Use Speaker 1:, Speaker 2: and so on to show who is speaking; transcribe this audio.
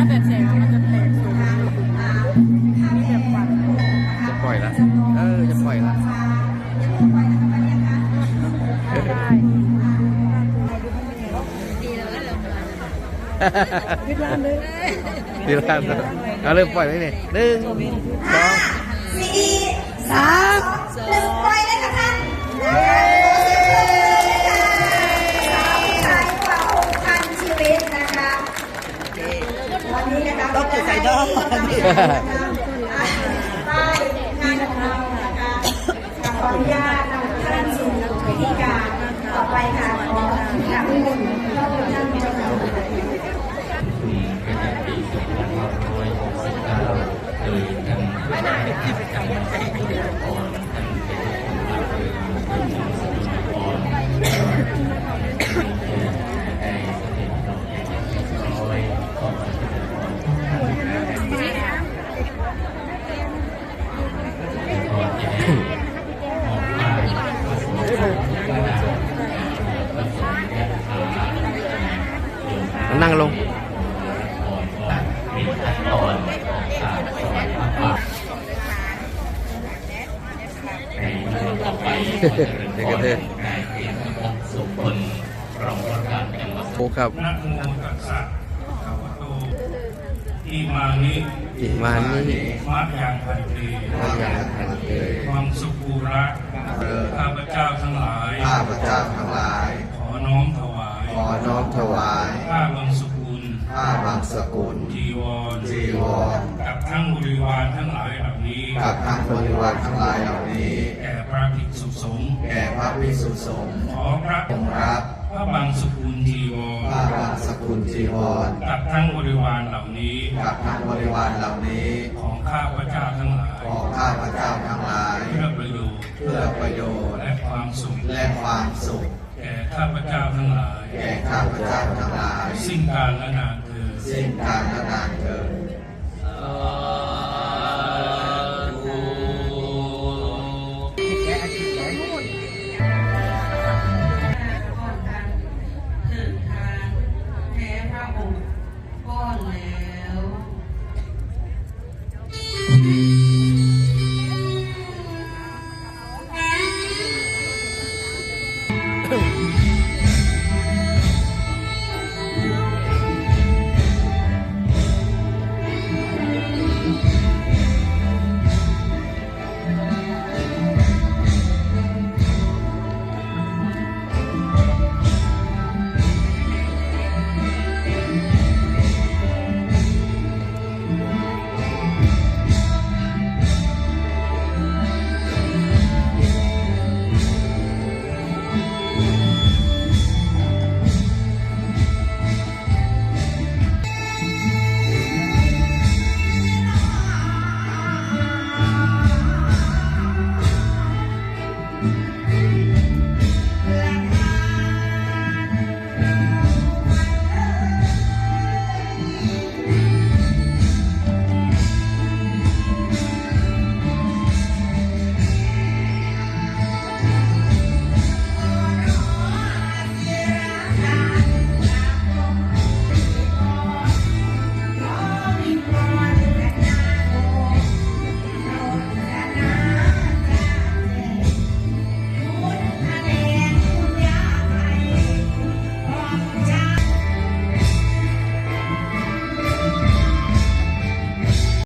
Speaker 1: ถ้าแบบแสบมั
Speaker 2: นจะแตกสูง
Speaker 3: นี่แบบปันจะปล่อยละ เออ จะ
Speaker 2: ปล่อ
Speaker 1: ยละ
Speaker 4: ได้
Speaker 1: ดี
Speaker 4: แล้วก็เล้าลดีแล้วเอาเริ่มปล่อยได้เลยหนึ่งสองสี่สาม
Speaker 2: หนึ่งไป ใส่ดอก
Speaker 4: ป้ายงานของเรานะคะขออนุญาตนำท่านสู่พิธีการต่อไปค่ะขอขอบคุณท่านท่านเจ้าค่ะ
Speaker 3: นั่งลงเด็กกระเทยโอ้ครั
Speaker 5: นะโมตัสสะภะคะวะโตอิมานิ
Speaker 3: อิมานิ
Speaker 5: มะยังพันเต
Speaker 3: มายาทันเตย
Speaker 5: ความสุภูระข้าพเจ้าทั้งหลาย
Speaker 6: ข้าพเจ้าทั้งหลาย
Speaker 5: ขอน้อมถวาย
Speaker 6: ขอ น้อมถวาย
Speaker 5: ผ้าบางสกุล
Speaker 6: ผ้าบางสกุล
Speaker 5: จีวร
Speaker 6: จีวร
Speaker 5: กับทั้งบริวารทั้งหลายเหล่านี้
Speaker 6: กับทั้งบริวารทั้งหลายเหล่านี้
Speaker 5: แก่พระภิกษุสงฆ์
Speaker 6: แก่พระภิกษุสงฆ์
Speaker 5: ขอพระ
Speaker 6: จงรับ
Speaker 5: ผ้าบางสกุลจีวร
Speaker 6: ผ้าบางสกุลจีวร
Speaker 5: กับทั้งบริวารเหล่านี้
Speaker 6: กับทั้งบริวารเหล่านี้
Speaker 5: ของข้าพเจ้าทั้งหลาย
Speaker 6: ของข้าพเจ้าทั้งหลาย
Speaker 5: เพื่อประโยชน์
Speaker 6: เพื่อประโยชน์
Speaker 5: และความสุข
Speaker 6: และความสุข
Speaker 5: แก่ข้าพเจ้าทั้งหลาย
Speaker 6: แก่ข้าพเจ้าทั้งหลาย
Speaker 5: สิ้นกาลและนานเธอญ
Speaker 6: สิ้นการและนานเถิด